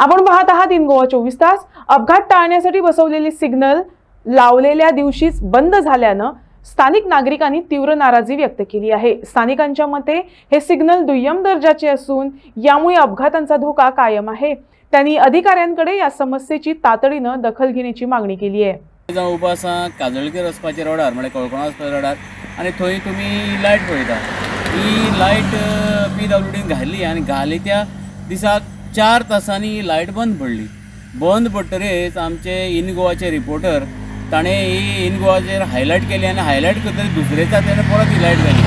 आपण पाहत आहात इन गोवा चोवीस तास. अपघात टाळण्यासाठी बसवलेले सिग्नल लावलेल्या दिवशीच बंद झाल्यानं स्थानिक नागरिकांनी तीव्र नाराजी व्यक्त केली आहे. स्थानिकांच्या मते हे सिग्नल दुय्यम दर्जाचे असून यामुळे अपघातांचा धोका कायम आहे. त्यांनी अधिकाऱ्यांकडे या समस्येची तातडीनं दखल घेण्याची मागणी केली आहे. जावं उबो आसा काजळकेर वचपाच्या रोडार म्हणजे कळकोणा वचपाच्या रोडार आनी थंय तुमी लायट पळयता. ही लायट पी डब्ल्यू डीन घाली आनी घाली त्या दिसाक चार तासांनी ही लायट बंद पडली. बंद पडटरेच आमचे इन गोवाचे रिपोर्टर ताणें ही इन गोवाचेर हायलायट केली आनी हायलायट करतकीर दुसरे दिसा ताणें परत ही लायट घाली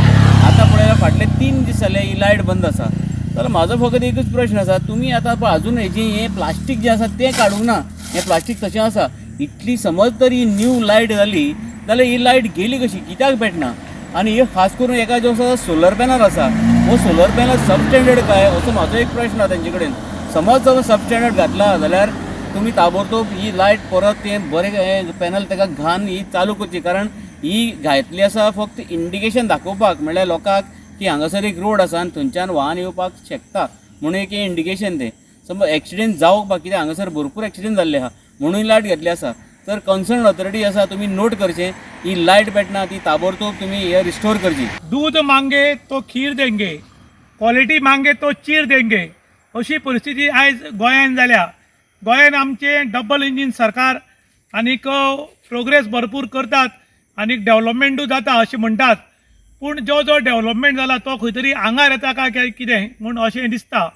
आतां पळयल्यार फाटले तीन दीस जाले ही लायट बंद आसा जाल्यार म्हाजो फकत एकूच प्रश्न आसा तुमी आतां पळय अजून हेजी हें प्लास्टीक जें आसा तें काडूंक ना. हें प्लास्टीक तशें आसा इतली समज तर ही न्यू लायट जाली जाल्यार ही लायट गेली कशी? कित्याक पेटना आनी हे खास करून एका जो आसा सोलर पॅनल आसा हो सोलर पॅनल सबस्टँडर्ड काय? असो म्हाजो एक प्रश्न आसा तेंचे कडेन समज जर सबस्टँडर्ड घातला जाल्यार तुमी ताबडतोब ही लायट परत तें बरें पॅनल ताका घान ही चालू करची. कारण ही घातली आसा फक्त इंडिकेशन दाखोवपाक म्हणल्यार लोकांक की हांगासर एक रोड आसा आनी थंयच्यान वाहन येवपाक शकता म्हणून एक इंडिकेशन तें समज एक्सिडेंट जावंक बा कित्याक हांगासर भरपूर एक्सिडेंट जाल्ले आहा म्हणून लायट घेतली आसा तर कन्सर्न ऑथॉरिटी आसा तुमी नोट करचे ही लायट पेटना ती ताबडतोब तुमी हे रिस्टोर करची. दूध मांगे तो खीर देंगे क्वालिटी मांगे तो चीर देंगे. अशी परिस्थिती आयज गोंयान जाल्या गोंयान आमचे डबल इंजीन सरकार आनीक प्रोग्रेस भरपूर करतात आनीक डेव्हलपमेंटूय जाता अशें म्हणटात पूण जो जो डेव्हलपमेंट जाला तो खंय तरी आंगार येता काय कितें म्हूण अशें दिसता.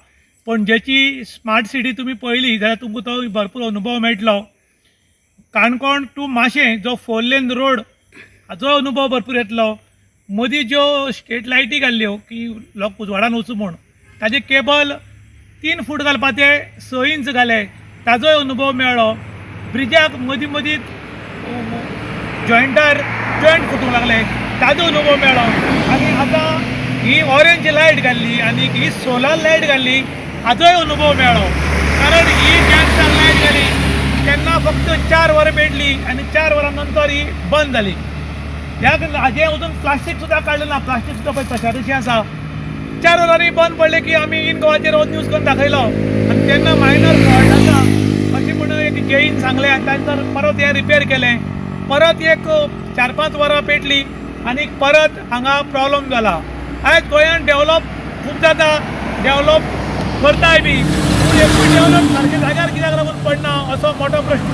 पणजेची स्मार्ट सिटी तुमी पळयली जाल्यार तुमकां तो भरपूर अनुभव मेळटलो. काणकोण टू माशें जो फोर लेन रोड हाचो अनुभव भरपूर येतलो. मदीं ज्यो स्ट्रीट लायटी घाल्ल्यो की लोक उजवाडान वचूं म्हूण. ताजें केबल तीन फूट घालपाचे स इंच घाले ताजोय अनुभव मेळ्ळो. ब्रिजाक मदीं मदीं जॉयंटार जॉयंट फुटूंक लागले. ताजो अनुभव मेळ्ळो. आनी आतां ही ऑरेंज लायट घाल्ली आनी ही सोलार लायट घाल्ली हाजोय अनुभव मेळ्ळो. कारण ही जेन्ना लायट घाली तेन्ना फक्त चार वरां पेटली आनी चार वरां नंतर ही बंद जाली ह्याक हाजें अजून प्लास्टीक सुद्दां काडलें ना प्लास्टीक सुद्दां पळय तशातशें आसा चार वरांनी बंद पडलें की आमी इन गोवाचे रोज न्यूज करून दाखयलो आनी तेन्ना मायनर फॉल्ट आसा अशें म्हणून एक जेईन सांगलें आनी परत हें रिपेर केलें. परत एक चार पांच वरां पेटली आणि परत हांगा प्रॉब्लम जाला आयज गोंयांत डेव्हलप खूब जाता. डेव्हलप करताय बी. पूण एकूय डेव्हलप सारखे जाग्यार कित्याक लागून पडना असो मोठो प्रश्न.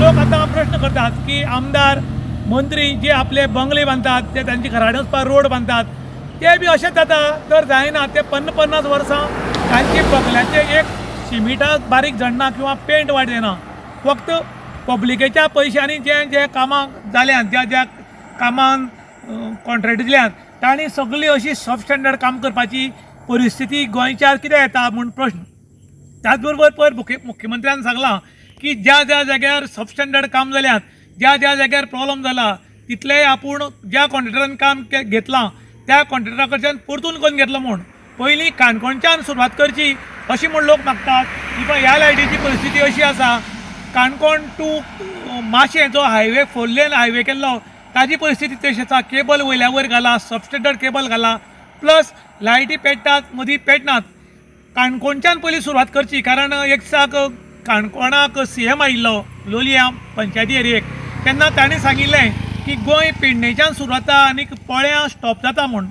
लोक आतां प्रश्न करतात की आमदार मंत्री जे आपले बंगले बांदतात ते त्यांची घराडे वचपाक रोड बांदतात ते बी अशेंच जाता. तर जायना ते पन्न पन्नास वर्सां तांची बंगल्याचे एक सिमिटाक बारीक झडना किंवा पेंट वाट जायना फक्त पब्लिकेच्या पयशांनी जे जे कामां जाल्यात ज्या ज्या कामान कॉन्ट्रॅक्ट दिल्यात तांणी सगळी अशी सबस्टँडर्ड काम करपाची परिस्थिती गोंयच्यार कितें येता म्हूण प्रश्न. त्याच बरोबर पयर मुख्य मुख्यमंत्र्यान सांगलां की ज्या ज्या जाग्यार सबस्टँडर्ड काम जाल्यात ज्या ज्या जाग्यार प्रॉब्लम जाला तितलेंय आपूण ज्या कॉन्ट्रॅक्टरान काम के घेतलां त्या कॉन्ट्रॅक्टरा कडच्यान परतून करून घेतलो म्हूण पयलीं काणकोणच्यान सुरवात करची. अशी म्हूण लोक मागतात की पळय ह्या लायटीची परिस्थिती अशी आसा काणकोण टू माशें जो हायवे फोर लेन हायवे केल्लो ताजी परिस्थिती तशी आसा केबल वयल्या वयर घाला सबस्टँडर्ड केबल घाला प्लस लायटी पेटतात मदीं पेटनात काणकोणच्यान पयलीं सुरवात करची कारण एक दिसाक काणकोणाक सी एम आयिल्लो लोलया पंचायती एरियेक. तेन्ना ताणें सांगिल्लें की गोंय पेडणेच्यान सुरू जाता आनी पोळ्यां स्टॉप जाता म्हूण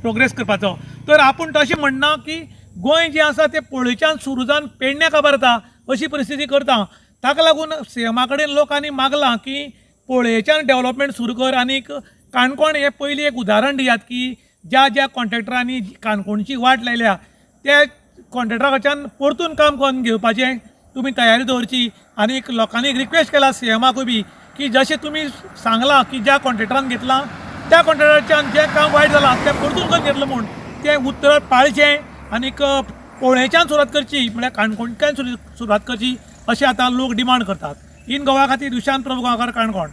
प्रोग्रेस करपाचो. तर आपूण तशें म्हणना की गोंय जें आसा तें पोळेच्यान सुरू जावन पेडण्या काबार जाता अशी परिस्थिती करता. ताका लागून सीएमा कडेन लोकांनी मागलां की पोळयेच्यान डेव्हलपमेंट सुरू कर आनीक काणकोण हें पयलीं एक उदाहरण दियात की ज्या ज्या कॉन्ट्रॅक्टरांनी काणकोणची वाट लायल्या त्या कॉन्ट्रॅक्टरा कडच्यान परतून काम करून घेवपाचें तुमी तयारी दवरची आनीक लोकांनी रिक्वेस्ट केला सीएमाकूय बी. की जशें तुमी सांगलां की ज्या कॉन्ट्रेक्टरान घेतलां त्या कॉन्ट्रॅक्टराच्यान जें काम वायट जालां तें परतून करून घेतलं म्हूण तें उतर पाळचें आनीक पोळेच्यान सुरवात करची म्हणजे म्हळ्यार काणकोणच्यान सुरवात करची अशें आतां लोक डिमांड करतात. इन गोवा खातीर विशांत प्रभू गांवकार काणकोण.